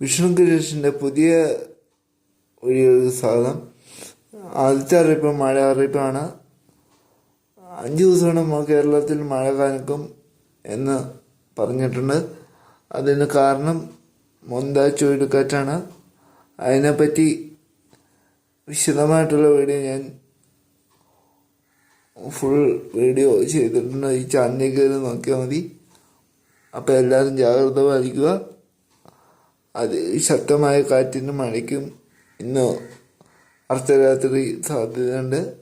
വിഷ്ണു കൃഷ്ണന്റെ പുതിയ ഒരു സാധനം. ആദ്യത്തെ അറിയിപ്പ് മഴ അറിയിപ്പാണ്. അഞ്ച് ദിവസമാണ് നമ്മൾ കേരളത്തിൽ മഴ കനക്കും എന്ന് പറഞ്ഞിട്ടുണ്ട്. അതിന് കാരണം മൊന്ത ചുഴലിക്കാറ്റാണ്. അതിനെപ്പറ്റി വിശദമായിട്ടുള്ള വീഡിയോ ഞാൻ ഫുൾ വീഡിയോ ചെയ്തിട്ടുണ്ട്. ഈ ചാനലിൽ കയറി നോക്കിയാൽ മതി. അപ്പോൾ എല്ലാവരും ജാഗ്രത പാലിക്കുക. അത് ശക്തമായ കാറ്റിനും മഴയ്ക്കും ഇന്ന് അർദ്ധരാത്രി സാധ്യതയുണ്ട്.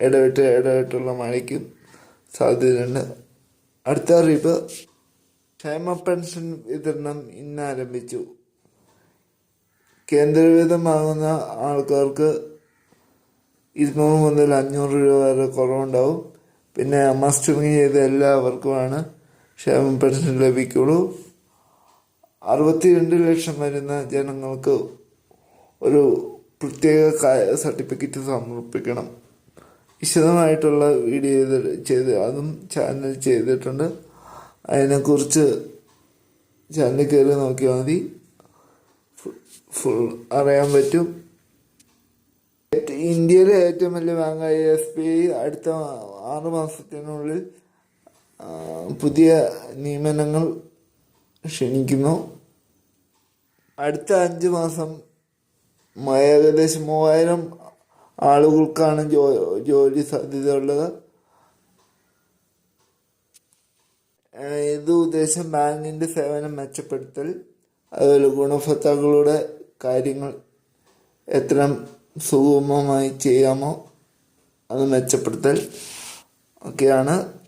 ഇടവിട്ട് ഇടവിട്ടുള്ള മഴയ്ക്കും സാധ്യതയുണ്ട്. അടുത്ത അറിയിപ്പ്. ക്ഷേമ പെൻഷൻ വിതരണം ഇന്ന് ആരംഭിച്ചു. കേന്ദ്രവിധമാകുന്ന ആൾക്കാർക്ക് ഇരുന്നൂറ് മുതൽ അഞ്ഞൂറ് രൂപ വരെ കുറവുണ്ടാവും. പിന്നെ മസ്റ്ററിങ് ചെയ്ത എല്ലാവർക്കുമാണ് ക്ഷേമ പെൻഷൻ ലഭിക്കുള്ളൂ. അറുപത്തിരണ്ട് ലക്ഷം വരുന്ന ജനങ്ങൾക്ക് ഒരു പ്രത്യേക സർട്ടിഫിക്കറ്റ് സമർപ്പിക്കണം. വിശദമായിട്ടുള്ള വീഡിയോ ചെയ്ത് അതും ചാനൽ ചെയ്തിട്ടുണ്ട്. അതിനെക്കുറിച്ച് ചാനൽ കയറി നോക്കിയാൽ മതി. ഫുൾ അറിയാൻ പറ്റും. ഇന്ത്യയിലെ ഏറ്റവും വലിയ ബാങ്കായ എസ് ബി ഐ അടുത്ത ആറ് മാസത്തിനുള്ളിൽ പുതിയ നിയമനങ്ങൾ ക്ഷണിക്കുന്നു. അടുത്ത അഞ്ച് മാസം ഏകദേശം മൂവായിരം ആളുകൾക്കാണ് ജോ ജോലി സാധ്യതയുള്ളത്. ഇത് ഉദ്ദേശം ബാങ്കിന്റെ സേവനം മെച്ചപ്പെടുത്തൽ അതുപോലെ ഗുണഭോക്താക്കളുടെ കാര്യങ്ങൾ എത്ര സുഗമമായി ചെയ്യാമോ അത് മെച്ചപ്പെടുത്തൽ ഒക്കെയാണ്.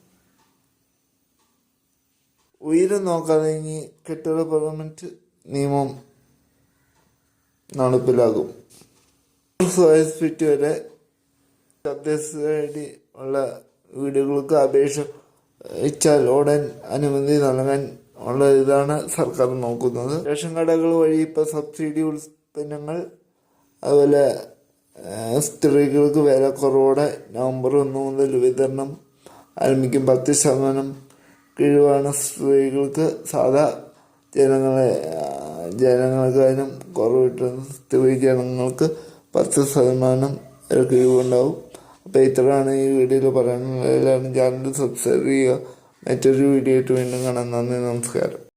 ഉയരം നോക്കാതെ ഇനി കെട്ടിട പെർമനന്റ് നിയമം നടപ്പിലാകും സ്ക്വയർ ഫീറ്റ് വരെ തദ്ദേശ ഉള്ള വീടുകൾക്ക് അപേക്ഷ വെച്ചാൽ ഉടൻ അനുമതി നൽകാൻ ഉള്ള ഇതാണ് സർക്കാർ നോക്കുന്നത്. റേഷൻ കടകൾ വഴി ഇപ്പോൾ സബ്സിഡി ഉൽപ്പന്നങ്ങൾ അതുപോലെ സ്ത്രീകൾക്ക് വില കുറവോടെ നവംബർ ഒന്ന് മുതൽ വിതരണം ആരംഭിക്കും. പത്ത് ശതമാനം കിഴിവാണ് സ്ത്രീകൾക്ക് സാധാ ജനങ്ങളെ ജനങ്ങൾക്ക് അതിനും കുറവ് കിട്ടുന്ന സ്ത്രീ ജനങ്ങൾക്ക് പത്ത് ശതമാനം കിഴിവുണ്ടാവും. അപ്പോൾ ഇത്രയാണ് ഈ വീഡിയോയിൽ പറയാനുള്ളത്. എല്ലാവരും ചാനൽ സബ്സ്ക്രൈബ് ചെയ്യുക. മറ്റൊരു വീഡിയോ ആയിട്ട് വീണ്ടും കാണാം. നന്ദി നമസ്കാരം.